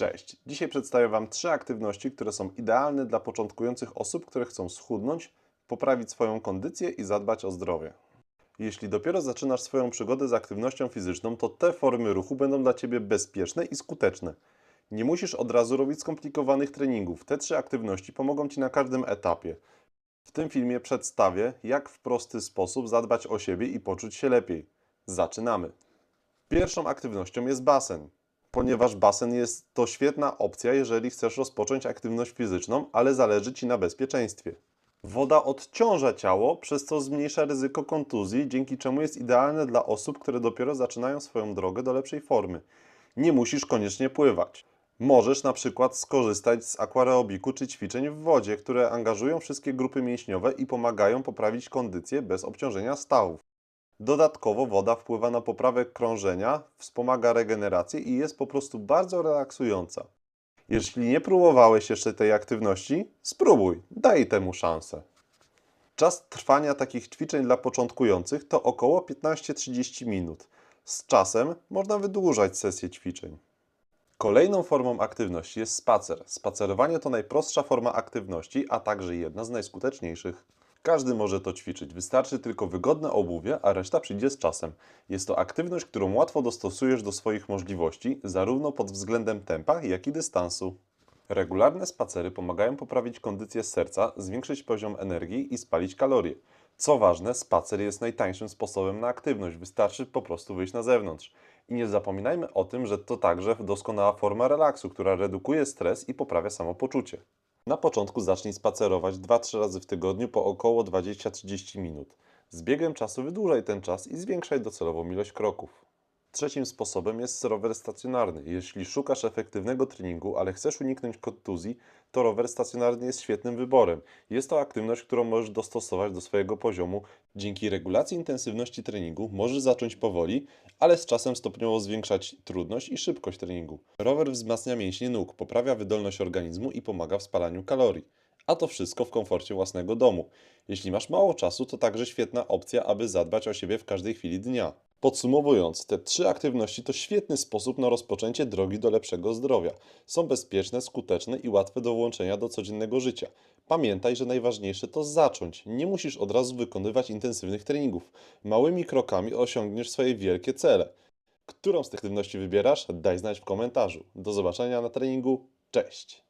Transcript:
Cześć. Dzisiaj przedstawię Wam trzy aktywności, które są idealne dla początkujących osób, które chcą schudnąć, poprawić swoją kondycję i zadbać o zdrowie. Jeśli dopiero zaczynasz swoją przygodę z aktywnością fizyczną, to te formy ruchu będą dla Ciebie bezpieczne i skuteczne. Nie musisz od razu robić skomplikowanych treningów. Te trzy aktywności pomogą Ci na każdym etapie. W tym filmie przedstawię, jak w prosty sposób zadbać o siebie i poczuć się lepiej. Zaczynamy. Pierwszą aktywnością jest basen ponieważ basen jest to świetna opcja, jeżeli chcesz rozpocząć aktywność fizyczną, ale zależy Ci na bezpieczeństwie. Woda odciąża ciało, przez co zmniejsza ryzyko kontuzji, dzięki czemu jest idealne dla osób, które dopiero zaczynają swoją drogę do lepszej formy. Nie musisz koniecznie pływać. Możesz na przykład skorzystać z aquarobiku czy ćwiczeń w wodzie, które angażują wszystkie grupy mięśniowe i pomagają poprawić kondycję bez obciążenia stawów. Dodatkowo woda wpływa na poprawę krążenia, wspomaga regenerację i jest po prostu bardzo relaksująca. Jeśli nie próbowałeś jeszcze tej aktywności, spróbuj, daj temu szansę. Czas trwania takich ćwiczeń dla początkujących to około 15-30 minut. Z czasem można wydłużać sesję ćwiczeń. Kolejną formą aktywności jest spacer. Spacerowanie to najprostsza forma aktywności, a także jedna z najskuteczniejszych. Każdy może to ćwiczyć, wystarczy tylko wygodne obuwie, a reszta przyjdzie z czasem. Jest to aktywność, którą łatwo dostosujesz do swoich możliwości, zarówno pod względem tempa, jak i dystansu. Regularne spacery pomagają poprawić kondycję serca, zwiększyć poziom energii i spalić kalorie. Co ważne, spacer jest najtańszym sposobem na aktywność, wystarczy po prostu wyjść na zewnątrz. I nie zapominajmy o tym, że to także doskonała forma relaksu, która redukuje stres i poprawia samopoczucie. Na początku zacznij spacerować 2-3 razy w tygodniu po około 20-30 minut. Z biegiem czasu wydłużaj ten czas i zwiększaj docelową ilość kroków. Trzecim sposobem jest rower stacjonarny. Jeśli szukasz efektywnego treningu, ale chcesz uniknąć kontuzji, to rower stacjonarny jest świetnym wyborem. Jest to aktywność, którą możesz dostosować do swojego poziomu. Dzięki regulacji intensywności treningu możesz zacząć powoli, ale z czasem stopniowo zwiększać trudność i szybkość treningu. Rower wzmacnia mięśnie nóg, poprawia wydolność organizmu i pomaga w spalaniu kalorii. A to wszystko w komforcie własnego domu. Jeśli masz mało czasu, to także świetna opcja, aby zadbać o siebie w każdej chwili dnia. Podsumowując, te trzy aktywności to świetny sposób na rozpoczęcie drogi do lepszego zdrowia. Są bezpieczne, skuteczne i łatwe do włączenia do codziennego życia. Pamiętaj, że najważniejsze to zacząć. Nie musisz od razu wykonywać intensywnych treningów. Małymi krokami osiągniesz swoje wielkie cele. Którą z tych aktywności wybierasz? Daj znać w komentarzu. Do zobaczenia na treningu. Cześć!